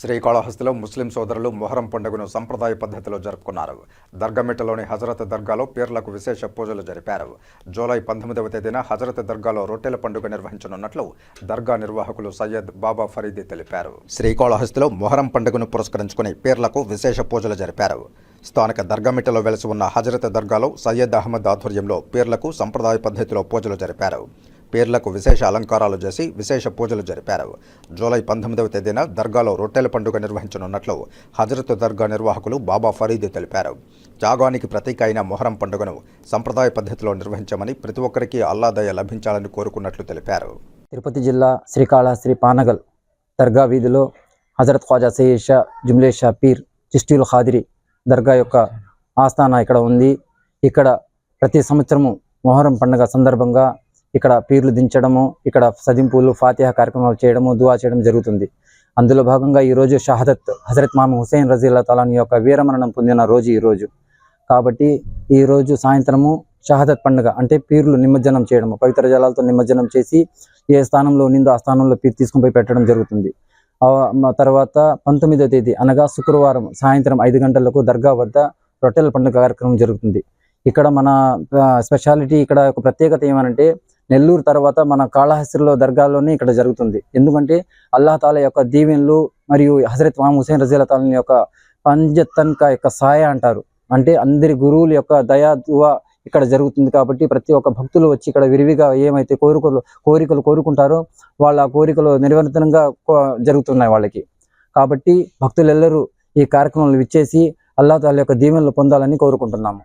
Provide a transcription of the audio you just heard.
శ్రీకాళహస్తిలో ముస్లిం సోదరులు మొహరం పండుగను సంప్రదాయ పద్ధతిలో జరుపుకున్నారు. దర్గామిట్టలోని హజరత్ దర్గాలో పీర్లకు విశేష పూజలు జరిపారు. జూలై పంతొమ్మిదవ తేదీన హజరత్ దర్గాలో రొట్టెల పండుగ నిర్వహించనున్నట్లు దర్గా నిర్వాహకులు సయ్యద్ బాబా ఫరీదీ తెలిపారు. శ్రీకాళహస్తిలో మొహరం పండుగను పురస్కరించుకుని పీర్లకు విశేష పూజలు జరిపారు. స్థానిక దర్గామిట్టలో వెలసి ఉన్న హజరత్ దర్గాలో సయ్యద్ అహ్మద్ ఆధ్వర్యంలో పీర్లకు సంప్రదాయ పద్ధతిలో పూజలు జరిపారు. పేర్లకు విశేష అలంకారాలు చేసి విశేష పూజలు జరిపారు. జూలై పంతొమ్మిదవ తేదీన దర్గాలో రొట్టెల పండుగ నిర్వహించనున్నట్లు హజరత్ దర్గా నిర్వాహకులు బాబా ఫరీద్ తెలిపారు. త్యాగానికి ప్రతీక అయిన మొహరం పండుగను సంప్రదాయ పద్ధతిలో నిర్వహించమని ప్రతి ఒక్కరికి అల్లాదయ లభించాలని కోరుకున్నట్లు తెలిపారు. తిరుపతి జిల్లా శ్రీకాళహస్త్రి పానగల్ దర్గా వీధిలో హజరత్ ఖ్వాజా సయ్యద్ షా జుమ్లే షా పీర్ చిష్టిల్ ఖాదిరి దర్గా యొక్క ఆస్థాన ఇక్కడ ఉంది. ఇక్కడ ప్రతి సంవత్సరము మొహరం పండుగ సందర్భంగా ఇక్కడ పీర్లు దించడము ఇక్కడ సదింపులు ఫాతిహా కార్యక్రమాలు చేయడము దువా చేయడం జరుగుతుంది. అందులో భాగంగా ఈరోజు షహదత్ హజరత్ మామ హుసేన్ రజీల్లా తలాని యొక్క వీరమరణం పొందిన రోజు ఈరోజు కాబట్టి ఈ రోజు సాయంత్రము షహదత్ పండుగ అంటే పీర్లు నిమజ్జనం చేయడము పవిత్ర జలాలతో నిమజ్జనం చేసి ఏ స్థానంలో నిందో ఆ స్థానంలో పీర్ తీసుకుని పోయి పెట్టడం జరుగుతుంది. తర్వాత పంతొమ్మిదో తేదీ అనగా శుక్రవారం సాయంత్రం ఐదు గంటలకు దర్గా వద్ద రొట్టెల పండుగ కార్యక్రమం జరుగుతుంది. ఇక్కడ మన స్పెషాలిటీ ఇక్కడ ఒక ప్రత్యేకత ఏమనంటే నెల్లూరు తర్వాత మన కాళహస్తిలో దర్గాలోనే ఇక్కడ జరుగుతుంది. ఎందుకంటే అల్లాహ్ తాల యొక్క దీవెన్లు మరియు హజరత్ మామ్ హుసేన్ రజీల తాలని యొక్క పంజతన్క యొక్క సాయ అంటారు. అంటే అందరి గురువుల యొక్క దయా దువా ఇక్కడ జరుగుతుంది కాబట్టి ప్రతి ఒక్క భక్తులు వచ్చి ఇక్కడ విరివిగా ఏమైతే కోరికలు కోరికలు కోరుకుంటారో వాళ్ళ కోరికలు నిరంతరంగా కో- జరుగుతున్నాయి వాళ్ళకి. కాబట్టి భక్తులెల్లరూ ఈ కార్యక్రమంలో విచ్చేసి అల్లా తాల యొక్క దీవెనలు పొందాలని కోరుకుంటున్నాము.